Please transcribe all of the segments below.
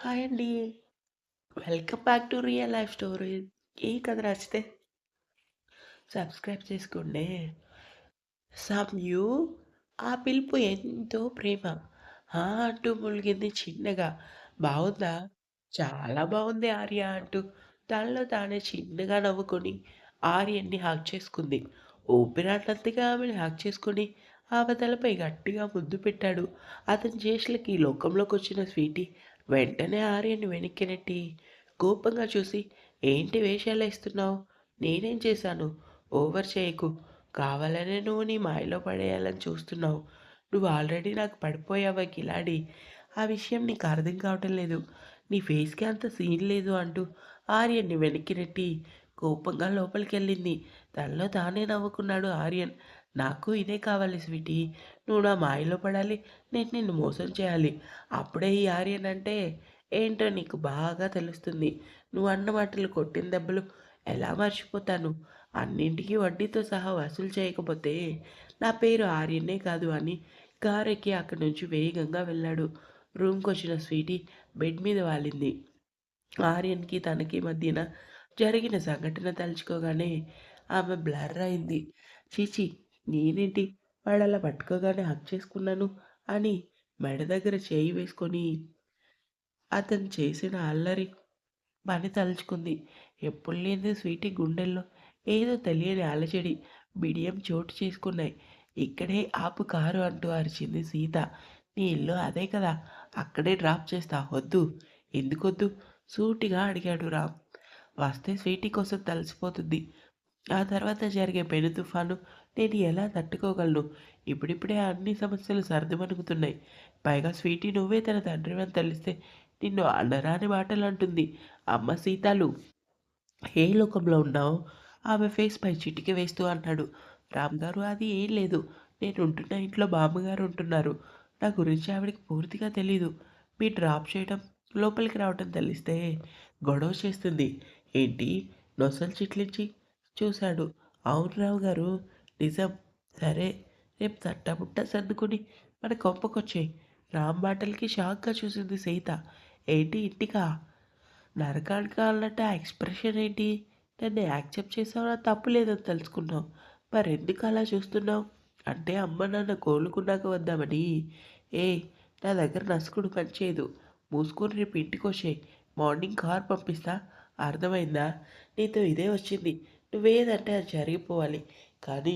Hi అండి. Welcome back to real life story. ఈ కథ నచ్చితే సబ్స్క్రైబ్ చేసుకోండి. సంయు ఆ పిలుపు ఎంతో ప్రేమ. ఆ అంటూ ములిగింది చిన్నగా. బాగుందా చాలా బాగుంది ఆర్య అంటూ తనలో తానే చిన్నగా నవ్వుకొని ఆర్యన్ని హాక్ చేసుకుంది. ఊపిరాటంతగా ఆమెను హాక్ చేసుకొని ఆమె తలపై గట్టిగా ముద్దు పెట్టాడు. అతని చేష్టలకి లోకంలోకొచ్చిన స్వీటీ వెంటనే ఆర్యన్ని వెనక్కి నెట్టి కోపంగా చూసి ఏంటి వేషాలు వేస్తున్నావు నేనేం చేశాను? ఓవర్ చేయకు. కావాలనే నువ్వు నీ మాయలో పడేయాలని చూస్తున్నావు. నువ్వు ఆల్రెడీ నాకు పడిపోయావా కిలాడి. ఆ విషయం నీకు అర్థం కావటం లేదు. నీ ఫేస్‌కి అంత సీన్ లేదు అంటూ ఆర్యన్ని వెనక్కి నెట్టి కోపంగా లోపలికెళ్ళింది. తనలో తానే నవ్వుకున్నాడు ఆర్యన్. నాకు ఇదే కావాలి స్వీటీ. నువ్వు నా మాయలో పడాలి. నేను నిన్ను మోసం చేయాలి. అప్పుడే ఈ ఆర్యన్ అంటే ఏంటో నీకు బాగా తెలుస్తుంది. నువ్వు అన్న మాటలు, కొట్టిన దెబ్బలు ఎలా మర్చిపోతాను? అన్నింటికీ వడ్డీతో సహా వసూలు చేయకపోతే నా పేరు ఆర్యనే కాదు అని కారెక్కి అక్కడి నుంచి వేగంగా వెళ్ళాడు. రూమ్కి వచ్చిన స్వీటీ బెడ్ మీద వాలింది. ఆర్యన్‌కి తనకి మధ్యన జరిగిన సంఘటన తలుచుకోగానే ఆమె బ్లర్ అయింది. చీచి నేనేంటి వాడలా పట్టుకోగానే హక్ చేసుకున్నాను అని మెడ దగ్గర చేయి వేసుకొని అతను చేసిన అల్లరి పని తలుచుకుంది. ఎప్పుడు లేని స్వీటీ గుండెల్లో ఏదో తెలియని అలచడి బిడియం చోటు చేసుకున్నాయి. ఇక్కడే ఆపు కారు అంటూ అరిచింది సీత. నీ ఇల్లు అదే కదా! అక్కడే డ్రాప్ చేస్తా. వద్దు. ఎందుకొద్దు? సూటిగా అడిగాడు రామ్. వస్తే స్వీటీ కోసం తలసిపోతుంది. ఆ తర్వాత జరిగే పెను తుఫాను నేను ఎలా తట్టుకోగలను? ఇప్పుడిప్పుడే అన్ని సమస్యలు సర్దుమణుగుతున్నాయి. పైగా స్వీటీ నువ్వే తన తండ్రివని తెలిస్తే నిన్ను అనరాని మాటలంటుంది. అమ్మ సీతాలు ఏ లోకంలో ఉన్నావు? ఆమె ఫేస్‌పై చిటికి వేస్తూ అన్నాడు. రామ్‌గారు అది ఏం లేదు. నేను ఉంటున్న ఇంట్లో బామ్మగారు ఉంటున్నారు. నా గురించి ఆవిడకి పూర్తిగా తెలీదు. మీరు డ్రాప్ చేయడం, లోపలికి రావటం తెలిస్తే గొడవ చేస్తుంది. ఏంటి? నొసలు చిట్లించి చూశాడు. అవును రావుగారు. నిజం. సరే. రేపు తట్టబుట్ట సర్దుకుని మన కొంపకొచ్చాయి రామ్ మాటలకి షాక్‌గా చూసింది సీత. ఏంటి ఇంటికా? నరకానికా అన్నట్టు ఆ ఎక్స్‌ప్రెషన్ ఏంటి? నన్ను యాక్సెప్ట్ చేసావు తప్పు లేదని తెలుసుకున్నావు. మరెందుకు అలా చూస్తున్నావు? అంటే అమ్మ నాన్న కోలుకున్నాక వద్దామని. ఏ నా దగ్గర నసుకుడు పనిచేయదు. మూసుకొని రేపు ఇంటికి ఇంటికొచ్చేయి. మార్నింగ్ కార్ పంపిస్తా. అర్థమైందా? నీతో ఇదే వచ్చింది. నువ్వేదంటే అది జరిగిపోవాలి. కానీ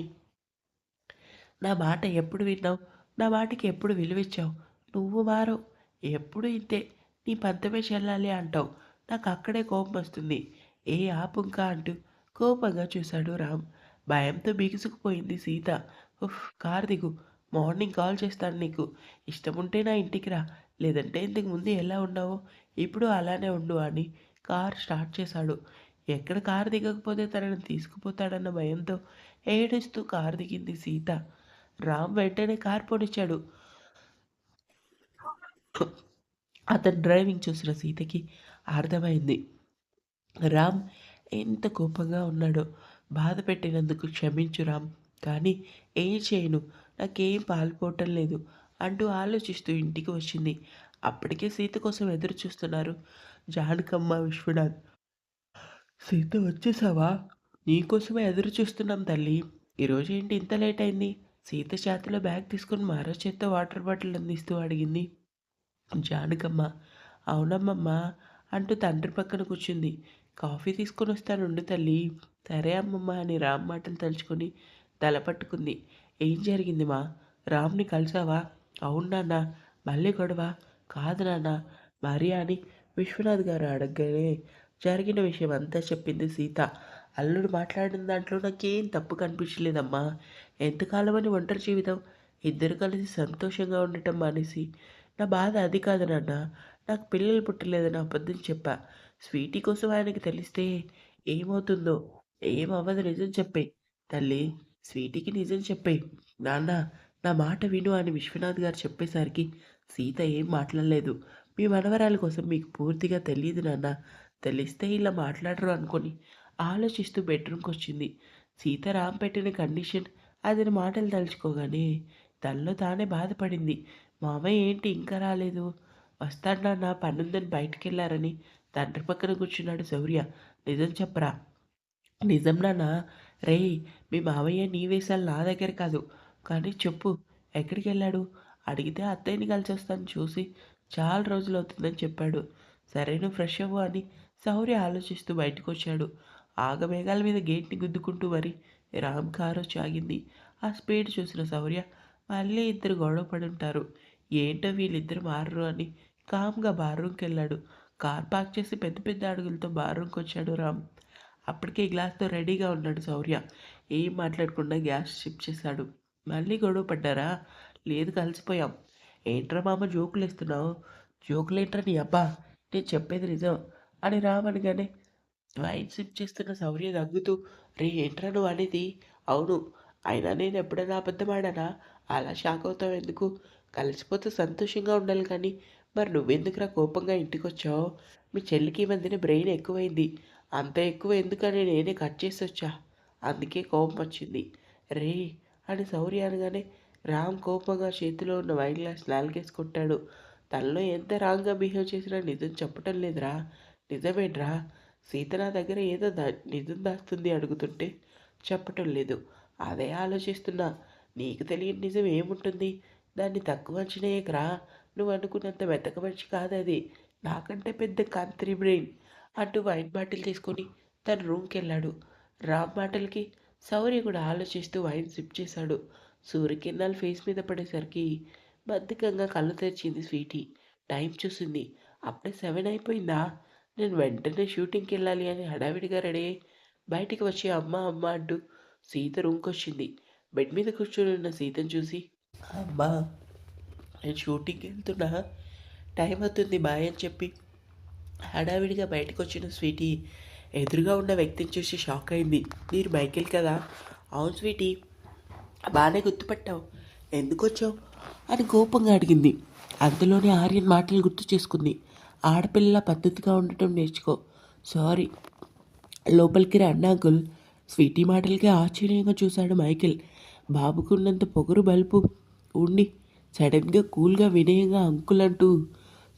నా మాట ఎప్పుడు విన్నావు? నా మాటకి ఎప్పుడు విలువిచ్చావు? నువ్వు మారు ఎప్పుడు ఇంతే. నీ పంతమే చెల్లాలి అంటావు. నాకు అక్కడే కోపం వస్తుంది. ఏ ఆపుంకా అంటూ కోపంగా చూశాడు రామ్. భయంతో బిగుసుకుపోయింది సీత. ఉఫ్! కారు దిగు. మార్నింగ్ కాల్ చేస్తాను నీకు. ఇష్టముంటే నా ఇంటికి రా. లేదంటే ఇంతకు ముందు ఎలా ఉన్నావో ఇప్పుడు అలానే ఉండు అని కార్ స్టార్ట్ చేశాడు. ఎక్కడ కారు దిగకపోతే తనను తీసుకుపోతాడన్న భయంతో ఏడుస్తూ కారు దిగింది సీత. రామ్ వెంటనే కారు పొడిచాడు అతని డ్రైవింగ్ చూసిన సీతకి అర్థమైంది. రామ్ ఎంత కోపంగా ఉన్నాడో. బాధ పెట్టినందుకు క్షమించు రామ్. కానీ ఏం చేయను. నాకేం పాలుపోవటం లేదు అంటూ ఆలోచిస్తూ ఇంటికి వచ్చింది. అప్పటికే సీత కోసం ఎదురు చూస్తున్నారు జానకమ్మ, విశ్వనాథ్. సీత వచ్చేసావా? నీకోసమే ఎదురు చూస్తున్నాం తల్లి. ఈరోజు ఏంటి ఇంత లేట్ అయింది? సీత చేతిలో బ్యాగ్ తీసుకొని మరో చేత్తో వాటర్ బాటిల్ అందిస్తూ అడిగింది జానకమ్మ. అవునమ్మమ్మ అంటూ తండ్రి పక్కన కూర్చుంది. కాఫీ తీసుకొని వస్తానుండు తల్లి. సరే అమ్మమ్మ అని రామ్ మాటలు తలుచుకొని తల పట్టుకుంది. ఏం జరిగింది మా? రామ్‌ని కలిసావా? అవును నాన్న. మళ్ళీ గొడవ? కాదు నాన్న. మరి అని విశ్వనాథ్ గారు అడగగానే జరిగిన విషయం అంతా చెప్పింది సీత. అల్లుడు మాట్లాడిన దాంట్లో నాకేం తప్పు కనిపించలేదమ్మా. ఎంతకాలమని ఒంటరి జీవితం? ఇద్దరు కలిసి సంతోషంగా ఉండటం మానేసి నా బాధ అది కాదు నాన్న. నాకు పిల్లలు పుట్టలేదని అబద్ధం చెప్పా. స్వీటీ కోసం ఆయనకి తెలిస్తే ఏమవుతుందో? ఏమవ్వదు నిజం చెప్పే తల్లి స్వీటీకి నిజం చెప్పే నాన్న నా మాట విను అని విశ్వనాథ్ గారు చెప్పేసరికి సీత ఏం మాట్లాడలేదు. మీ మనవరాల కోసం మీకు పూర్తిగా తెలియదు నాన్న. తెలిస్తే ఇలా మాట్లాడరు అనుకొని ఆలోచిస్తూ బెడ్రూమ్కి వచ్చింది సీత రామ్ పెట్టిన కండిషన్ అతని మాటలు తలుచుకోగానే తనలో తానే బాధపడింది. మామయ్య ఏంటి ఇంకా రాలేదు? వస్తాడా నాన్న పనుందని బయటికి వెళ్ళారని తండ్రి పక్కన కూర్చున్నాడు శౌర్య. నిజం చెప్పరా? నిజం నాన్న. రేయ్ మీ మావయ్య నీ వేసాలు నా దగ్గర కాదు. కానీ చెప్పు ఎక్కడికి వెళ్ళాడు అడిగితే అత్తయ్యని కలిసి వస్తాను చూసి చాలా రోజులు అవుతుందని చెప్పాడు. సరే నువ్వు ఫ్రెష్ అవ్వు అని శౌర్య ఆలోచిస్తూ బయటకు వచ్చాడు ఆగమేఘాల మీద గేట్ని గుద్దుకుంటూ మరి రామ్ కారు సాగింది ఆ స్పీడ్ చూసిన సౌర్య మళ్ళీ ఇద్దరు గొడవ పడి ఉంటారు ఏంటో వీళ్ళిద్దరు మారరు అని కామ్గా బాత్రూమ్కి వెళ్ళాడు కార్ పార్క్ చేసి పెద్ద పెద్ద అడుగులతో బాత్రూమ్కి వచ్చాడు రామ్. అప్పటికే గ్లాస్తో రెడీగా ఉన్నాడు సౌర్య ఏం మాట్లాడకుండా గ్యాస్ షిఫ్ట్ చేశాడు. మళ్ళీ గొడవ పడ్డారా? లేదు కలిసిపోయాం. ఏంట్రా మామ జోకులు ఇస్తున్నావు జోకులు ఏంట్రా నీ అబ్బా? నేను చెప్పేది నిజం అని రామనగానే వైన్ సిప్ చేస్తున్న శౌర్య దగ్గుతూ రే ఏంట్రా నువ్వు అనేది? అవును. అయినా నేను ఎప్పుడైనా అబద్ధమాడనా అలా షాక్ అవుతావు ఎందుకు? కలిసిపోతే సంతోషంగా ఉండాలి కానీ మరి నువ్వెందుకురా కోపంగా ఇంటికి వచ్చావు మీ చెల్లికి ఈ మధ్యన బ్రెయిన్ ఎక్కువైంది. అంత ఎక్కువ ఎందుకని నేనే కట్ చేసి వచ్చా అందుకే కోపం వచ్చింది. రే అని శౌర్య అనగానే రామ్ కోపంగా చేతిలో ఉన్న వైన్ గ్లాస్ నాలుగేసి కొట్టాడు. తనలో ఎంత రాంగ్గా బిహేవ్ చేసినా నిజం చెప్పటం లేదురా. నిజమేంట్రా? సీత నా దగ్గర ఏదో దా నిజం దాస్తుంది అడుగుతుంటే చెప్పటం లేదు. అదే ఆలోచిస్తున్నా. నీకు తెలియని నిజం ఏముంటుంది? దాన్ని తక్కువ అంచనేయకరా. నువ్వు అనుకున్నంత మెత్తక మనిషి కాదు అది నాకంటే పెద్ద కంత్రి బ్రెయిన్. అంటూ వైన్ బాటిల్ తీసుకొని తన రూమ్కి వెళ్ళాడు రామ్ మాటలకి సౌర్య కూడా ఆలోచిస్తూ వైన్ సిప్ చేశాడు. సూర్యకిరణాలు ఫేస్ మీద పడేసరికి బద్ధకంగా కళ్ళు తెరిచింది స్వీటీ. టైం చూసింది. అప్పుడే సెవెన్ అయిపోయిందా? నేను వెంటనే షూటింగ్కి వెళ్ళాలి అని హడావిడిగా రెడీ అయ్యి బయటికి వచ్చి అమ్మ అమ్మ అంటూ సీత రూమ్కి వచ్చింది. బెడ్ మీద కూర్చొని ఉన్న సీతను చూసి అమ్మా నేను షూటింగ్కి వెళ్తున్నా. టైం అవుతుంది బాయ్ అని చెప్పి హడావిడిగా బయటకు వచ్చిన స్వీటీ ఎదురుగా ఉన్న వ్యక్తిని చూసి షాక్ అయింది. మీరు మైకేల్ కదా? అవును స్వీటీ. బాగానే గుర్తుపట్టావు. ఎందుకు వచ్చావు? అని కోపంగా అడిగింది. అంతలోనే ఆర్యన్ మాటలు గుర్తు చేసుకుంది. ఆడపిల్ల పద్ధతిగా ఉండటం నేర్చుకో. సారీ. లోపలికి రా అన్న అంకుల్ స్వీటీ మాటలకి ఆశ్చర్యంగా చూశాడు మైకిల్. బాబుకున్నంత పొగరు బల్పు. ఉండి సడన్గా కూల్గా వినయంగా అంకుల్ అంటూ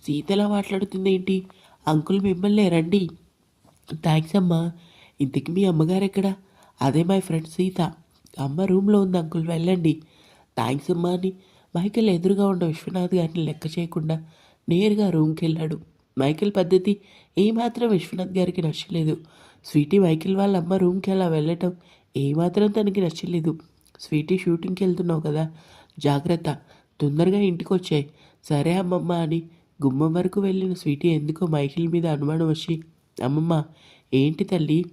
సీతలా మాట్లాడుతుంది ఏంటి అంకుల్ మిమ్మల్ని రండి. థ్యాంక్స్ అమ్మా. ఇంతకి మీ అమ్మగారు ఎక్కడ అదే మై ఫ్రెండ్ సీత. అమ్మ రూమ్లో ఉంది అంకుల్. వెళ్ళండి. థ్యాంక్స్ అమ్మా అని మైకిల్ ఎదురుగా ఉన్న విశ్వనాథ్ గారిని లెక్క చేయకుండా నేరుగా రూమ్కి వెళ్ళాడు మైకిల్ పద్ధతి ఏమాత్రం విశ్వనాథ్ గారికి నచ్చలేదు. స్వీటీ మైకిల్ వాళ్ళ అమ్మ రూమ్కి అలా వెళ్ళటం ఏమాత్రం తనకి నచ్చలేదు. స్వీటీ షూటింగ్కి వెళ్తున్నావు కదా జాగ్రత్త తొందరగా ఇంటికి వచ్చాయి సరే అమ్మమ్మ అని గుమ్మం వరకు వెళ్ళిన స్వీటీ ఎందుకో మైకిల్ మీద అనుమానం వచ్చి అమ్మమ్మ ఏంటి తల్లి?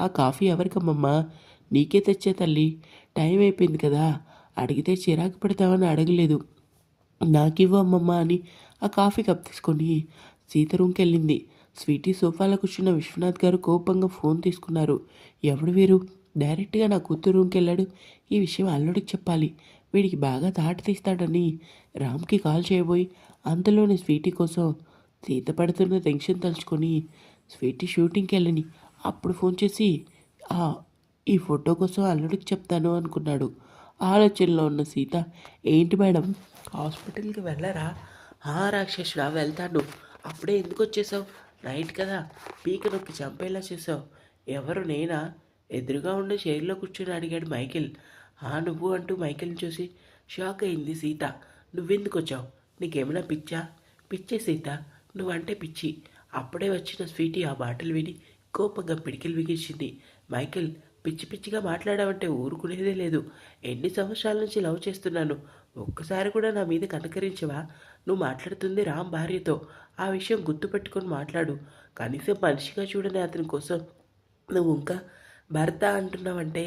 ఆ కాఫీ ఎవరికమ్మమ్మ? నీకే తెచ్చే తల్లి. టైం అయిపోయింది కదా అడిగితే చిరాకు పెడతావని అడగలేదు. నాకివ్వు అమ్మమ్మ అని ఆ కాఫీ కప్ తీసుకొని సీత రూమ్కి వెళ్ళింది. స్వీటీ సోఫాలో కూర్చున్న విశ్వనాథ్ గారు కోపంగా ఫోన్ తీసుకున్నారు. ఎవడు వీరు? డైరెక్ట్గా నా కూతురు రూమ్కి వెళ్ళాడు. ఈ విషయం అల్లుడికి చెప్పాలి. వీడికి బాగా తాట తీస్తాడని రామ్కి కాల్ చేయబోయి అంతలోనే స్వీటీ కోసం సీత పడుతున్న టెన్షన్ తలుచుకొని స్వీటీ షూటింగ్కి వెళ్ళని. అప్పుడు ఫోన్ చేసి "ఆ, ఈ ఫోటో కోసం అల్లుడికి చెప్తాను అనుకున్నాడు. ఆలోచనలో ఉన్న సీత ఏంటి మేడం? హాస్పిటల్కి వెళ్ళరా? ఆ రాక్షసుడా వెళ్తాను. అప్పుడే ఎందుకు వచ్చేసావు? నైట్ కదా? పీక నొప్పి చంపేలా చేసావు. ఎవరు నేనా? ఎదురుగా ఉండే చైర్లో కూర్చొని అడిగాడు మైకిల్. ఆ నువ్వు అంటూ మైకేల్ని చూసి షాక్ అయింది సీత. నువ్వెందుకు వచ్చావు? నీకేమైనా పిచ్చా? పిచ్చే సీత. నువ్వంటే పిచ్చి. అప్పుడే వచ్చిన స్వీటీ ఆ బాటలు విని కోపంగా పిడికిలు బిగించింది. మైకిల్ పిచ్చి పిచ్చిగా మాట్లాడావంటే ఊరుకునేదే లేదు. ఎన్ని సంవత్సరాల నుంచి లవ్ చేస్తున్నాను? ఒక్కసారి కూడా నా మీద కనకరించవా? నువ్వు మాట్లాడుతుంది రామ్ భార్యతో. ఆ విషయం గుర్తుపెట్టుకొని మాట్లాడు. కనీసం మనిషిగా చూడని అతని కోసం నువ్వు ఇంకా భర్త అంటున్నావంటే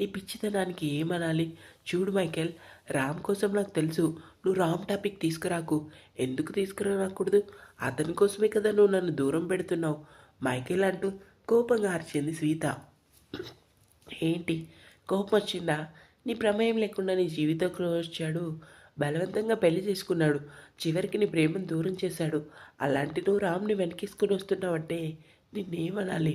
నీ పిచ్చితనానికి ఏమనాలి? చూడు మైకేల్ రామ్ కోసం నాకు తెలుసు. నువ్వు రామ్ టాపిక్ తీసుకురాకు. ఎందుకు తీసుకురాకూడదు అతని కోసమే కదా నువ్వు నన్ను దూరం పెడుతున్నావు. మైకేల్ అంటూ కోపంగా అరిచింది సీత ఏంటి? కోపం వచ్చిందా? నీ ప్రమేయం లేకుండా నీ జీవితంలో వచ్చాడు బలవంతంగా పెళ్ళి చేసుకున్నాడు. చివరికి నీ ప్రేమను దూరం చేశాడు. అలాంటి నువ్వు రామ్ని వెనకేసుకుని వస్తున్నావంటే నిన్నేమనాలి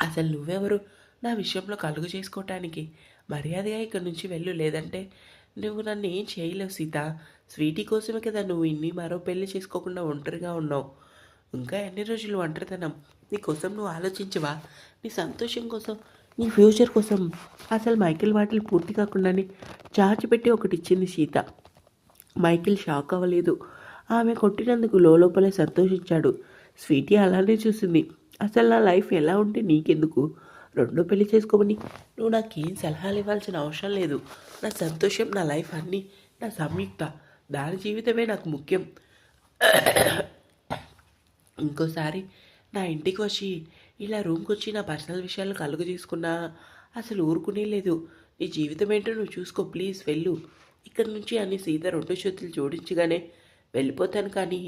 అసలు నువ్వెవరు? నా విషయంలో కలుగు చేసుకోవటానికి మర్యాదగా ఇక్కడి నుంచి వెళ్ళు. లేదంటే నువ్వు నన్ను ఏం చేయలేవు సీత. స్వీటీ కోసమే కదా నువ్వు ఇన్ని మరో పెళ్ళి చేసుకోకుండా ఒంటరిగా ఉన్నావు. ఇంకా ఎన్ని రోజులు ఒంటరితనం? నీ కోసం నువ్వు ఆలోచించవా? నీ సంతోషం కోసం నీ ఫ్యూచర్ కోసం అసలు మైకిల్ వాటిని పూర్తి కాకుండానే చాచిపెట్టి ఒకటి ఇచ్చింది సీత. మైకిల్ షాక్ అవ్వలేదు. ఆమె కొట్టినందుకు లోపలే సంతోషించాడు. స్వీటీ అలానే చూసింది. అసలు నా లైఫ్ ఎలా ఉంటే నీకెందుకు? రెండో పెళ్ళి చేసుకోమని నువ్వు నాకేం సలహాలు ఇవ్వాల్సిన అవసరం లేదు. నా సంతోషం నా లైఫ్ అన్నీ నా సంయుక్త. దాని జీవితమే నాకు ముఖ్యం. ఇంకోసారి నా ఇంటికి వచ్చి ఇలా రూమ్కి వచ్చి నా పర్సనల్ విషయాలు కలుగు తీసుకున్నా అసలు ఊరుకునే లేదు. నీ జీవితం ఏంటో నువ్వు చూసుకో ప్లీజ్ వెళ్ళు. ఇక్కడి నుంచి అని సీత రెండు చేతులు జోడించగానే వెళ్ళిపోతాను కానీ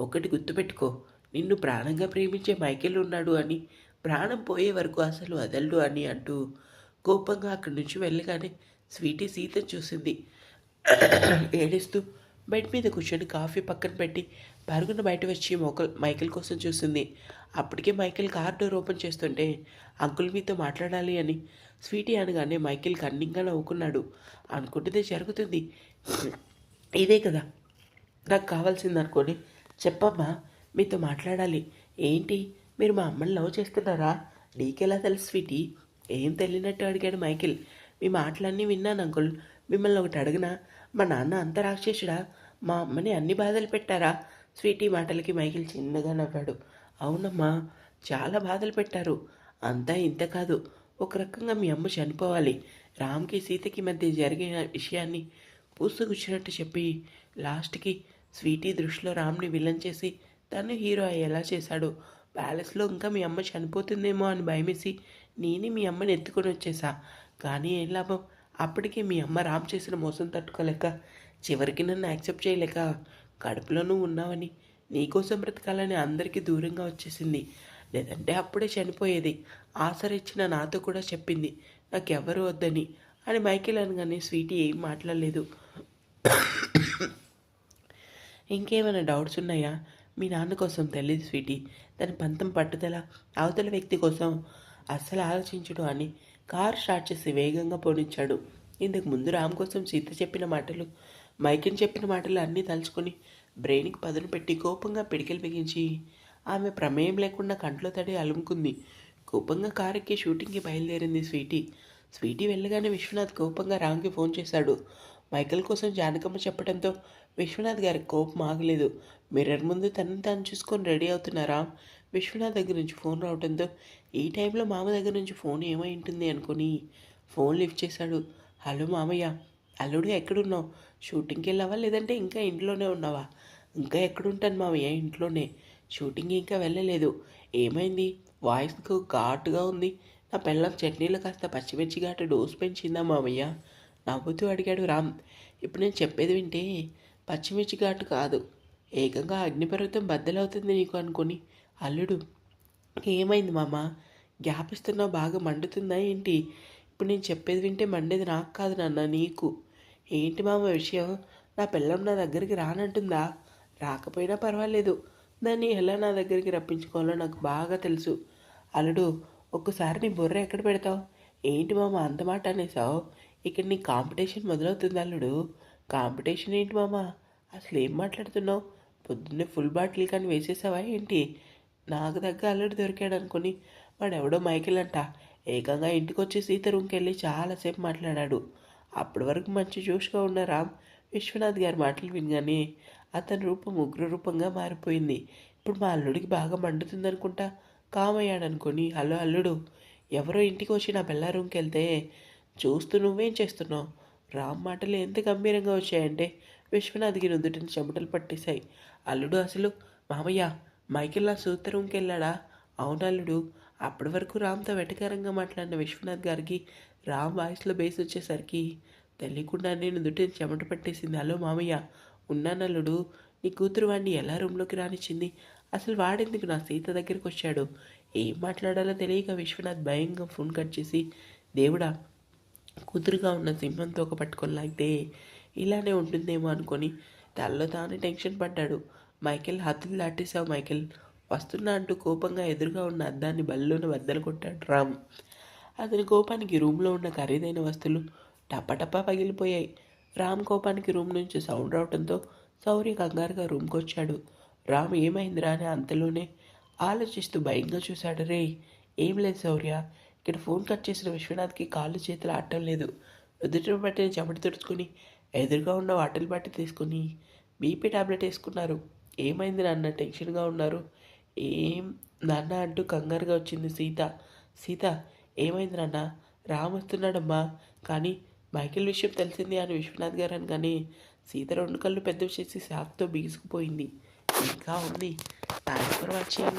ఒకటి గుర్తుపెట్టుకో. నిన్ను ప్రాణంగా ప్రేమించే మైకేల్ ఉన్నాడు అని ప్రాణం పోయే వరకు అసలు వదలడు అని అంటూ కోపంగా అక్కడి నుంచి వెళ్ళగానే స్వీటీ సీత చూసింది. ఏడుస్తూ బెడ్ మీద కూర్చొని కాఫీ పక్కన పెట్టి పరుగున బయట వచ్చి మొకల్ మైకిల్ కోసం చూసింది. అప్పటికే మైకిల్ కార్ డోర్ ఓపెన్ చేస్తుంటే అంకుల్ మీతో మాట్లాడాలి అని. స్వీటీ అనగానే మైకిల్ కన్నింగ్గా నవ్వుకున్నాడు. అనుకుంటుందే జరుగుతుంది. ఇదే కదా. నాకు కావాల్సింది అనుకోని చెప్పమ్మా మీతో మాట్లాడాలి. ఏంటి? మీరు మా అమ్మని లవ్ చేస్తున్నారా? నీకెలా తెలుసు స్వీటీ? ఏం తెలియనట్టు అడిగాడు మైకిల్. మీ మాటలన్నీ విన్నాను అంకుల్. మిమ్మల్ని ఒకటి అడిగినా మా నాన్న అంత రాక్షసుడా? మా అమ్మని అన్ని బాధలు పెట్టారా? స్వీటీ మాటలకి మైకిల్ చిన్నగా నవ్వాడు. అవునమ్మా చాలా బాధలు పెట్టారు. అంతా ఇంత కాదు. ఒక రకంగా మీ అమ్మ చనిపోవాలి. రామ్కి సీతకి మధ్య జరిగిన విషయాన్ని పూసుగుచ్చినట్టు చెప్పి లాస్ట్కి స్వీటీ దృష్టిలో రామ్ని విలన్ చేసి తను హీరో అయ్యేలా చేశాడు. ప్యాలెస్లో ఇంకా మీ అమ్మ చనిపోతుందేమో అని భయమేసి నేనే మీ అమ్మని ఎత్తుకొని వచ్చేసా. కానీ ఏం లాభం? అప్పటికే మీ అమ్మ రామ్ చేసిన మోసం తట్టుకోలేక చివరికి నన్ను యాక్సెప్ట్ చేయలేక కడుపులోనూ ఉన్నావని నీకోసం బ్రతకాలని అందరికీ దూరంగా వచ్చేసింది. లేదంటే అప్పుడే చనిపోయేది. ఆసరిచ్చిన నాతో కూడా చెప్పింది. నాకెవరు వద్దని. అని మైకిల్ అనగానే స్వీటీ ఏం మాట్లాడలేదు. ఇంకేమైనా డౌట్స్ ఉన్నాయా? మీ నాన్న కోసం తెలియదు స్వీటీ. తన పంతం పట్టుదల అవతల వ్యక్తి కోసం అస్సలు ఆలోచించడు అని కారు స్టార్ట్ చేసి వేగంగా పోనించాడు ఇంతకు ముందు రామ్ కోసం సీత చెప్పిన మాటలు మైకిన్ చెప్పిన మాటలు అన్నీ తలుచుకొని బ్రెయిన్కి పదును పెట్టి కోపంగా పిడికిలు బిగించి ఆమె ప్రమేయం లేకుండా కంట్లో తడి అలుముకుంది. కోపంగా కారెక్కి షూటింగ్కి బయలుదేరింది స్వీటీ. స్వీటీ వెళ్ళగానే విశ్వనాథ్ కోపంగా రామ్కి ఫోన్ చేశాడు. మైకల్ కోసం జానకమ్మ చెప్పడంతో విశ్వనాథ్ గారి కోపం ఆగలేదు. మిర్రర్ ముందు తనని తాను చూసుకొని రెడీ అవుతున్న రామ్ విశ్వనాథ్ దగ్గర నుంచి ఫోన్ రావడంతో ఈ టైంలో మామ దగ్గర నుంచి ఫోన్ ఏమై ఉంటుంది అనుకుని ఫోన్ లిఫ్ట్ చేశాడు. హలో మామయ్య అల్లుడు ఎక్కడున్నావు? షూటింగ్కి వెళ్ళావా? లేదంటే ఇంకా ఇంట్లోనే ఉన్నావా? ఇంకా ఎక్కడుంటాను మామయ్య ఇంట్లోనే. షూటింగ్ ఇంకా వెళ్ళలేదు. ఏమైంది? వాయిస్కు ఘాటుగా ఉంది. నా పిల్లం చట్నీలో కాస్త పచ్చిమిర్చి ఘాటు డోస్ పెంచిందా మామయ్య నవ్వుతూ అడిగాడు రామ్. ఇప్పుడు నేను చెప్పేది వింటే పచ్చిమిర్చి ఘాటు కాదు. ఏకంగా అగ్నిపర్వతం బద్దలవుతుంది నీకు అనుకొని. అల్లుడు ఏమైంది మామ? గ్యాప్ ఇస్తున్నావు బాగా మండుతుందా ఏంటి? ఇప్పుడు నేను చెప్పేది వింటే మండేది నాకు కాదు నాన్న నీకు. ఏంటి మామ విషయం? నా పిల్లం నా దగ్గరికి రానంటుందా? రాకపోయినా పర్వాలేదు. దాన్ని ఎలా నా దగ్గరికి రప్పించుకోవాలో నాకు బాగా తెలుసు. అల్లుడు ఒక్కసారి నీ బుర్ర ఎక్కడ పెడతావు? ఏంటి మామ అంత మాట అనేసావు ఇక్కడ నీ కాంపిటీషన్ మొదలవుతుంది అల్లుడు. కాంపిటీషన్ ఏంటి మామ? అసలు ఏం మాట్లాడుతున్నావు? పొద్దున్నే ఫుల్ బాటిల్ కానీ వేసేసావా ఏంటి? నాకు తగ్గ అల్లుడు దొరికాడు అనుకుని వాడు ఎవడో మైకిల్ అంట. ఏకంగా ఇంటికి వచ్చి సీత రూమ్కి వెళ్ళి చాలాసేపు మాట్లాడాడు. అప్పటి వరకు మంచి జోష్గా ఉన్న రామ్ విశ్వనాథ్ గారి మాటలు వినగానే అతని రూపం ఉగ్ర రూపంగా మారిపోయింది. ఇప్పుడు మా అల్లుడికి బాగా మండుతుందనుకుంటా కామయ్యాడనుకొని హలో అల్లుడు ఎవరో ఇంటికి వచ్చి నా బెల్లా రూమ్కి వెళ్తే చూస్తూ నువ్వేం చేస్తున్నావు రామ్ మాటలు ఎంత గంభీరంగా వచ్చాయంటే విశ్వనాథ్కి నుదుటిని చెమటలు పట్టేశాయి. అల్లుడు అసలు మామయ్య మైకిల్ నా రూమ్కి వెళ్ళాడా? అవునల్లుడు అప్పటి వరకు రామ్తో వెటకారంగా మాట్లాడిన విశ్వనాథ్ గారికి రామ్ వాయిస్లో బేస్ వచ్చేసరికి తెలియకుండా నేను దుట్టిని చెమట పట్టేసింది హలో మామయ్య ఉన్నానల్లుడు నీ కూతురు వాడిని ఎలా రూమ్లోకి రానిచ్చింది? అసలు వాడెందుకు నా సీత దగ్గరికి వచ్చాడు? ఏం మాట్లాడాలో తెలియక విశ్వనాథ్ భయంగా ఫోన్ కట్ చేసి దేవుడా కూతురుగా ఉన్న సింహంతో ఒక పట్టుకొని లాగితే ఇలానే ఉంటుందేమో అనుకొని తనలో తానే టెన్షన్ పడ్డాడు. మైకెల్ హద్దులు దాటేశావు మైకేల్. వస్తున్నా అంటూ కోపంగా ఎదురుగా ఉన్న అద్దాన్ని బల్లోనే వద్దలు కొట్టాడు రామ్. అతని కోపానికి రూమ్లో ఉన్న ఖరీదైన వస్తువులు టపటపా పగిలిపోయాయి. రామ్ కోపానికి రూమ్ నుంచి సౌండ్ రావడంతో సౌర్య కంగారుగా రూమ్కి వచ్చాడు రామ్ ఏమైందిరా అని అంతలోనే ఆలోచిస్తూ భయంగా చూశాడు. రే ఏం లేదు శౌర్య ఇక్కడ ఫోన్ కట్ చేసిన విశ్వనాథ్కి కాళ్ళు చేతులు ఆడటం లేదు. నుదుటిని బట్టి చెమట తుడుచుకుని ఎదురుగా ఉన్న వాటర్ బట్టి తీసుకొని బీపీ టాబ్లెట్ వేసుకున్నారు. ఏమైంది నాన్న టెన్షన్గా ఉన్నారు. ఏం నాన్న అంటూ కంగారుగా వచ్చింది సీత. సీత ఏమైంది నాన్న? రామ్ వస్తున్నాడమ్మా. కానీ మైకిల్ విషయం తెలిసింది అని విశ్వనాథ్ గారు అని కానీ సీత రెండు కళ్ళు పెద్దవి చేసి షాక్తో బిగుసుకుపోయింది. ఇంకా ఉంది. Thanks for watching.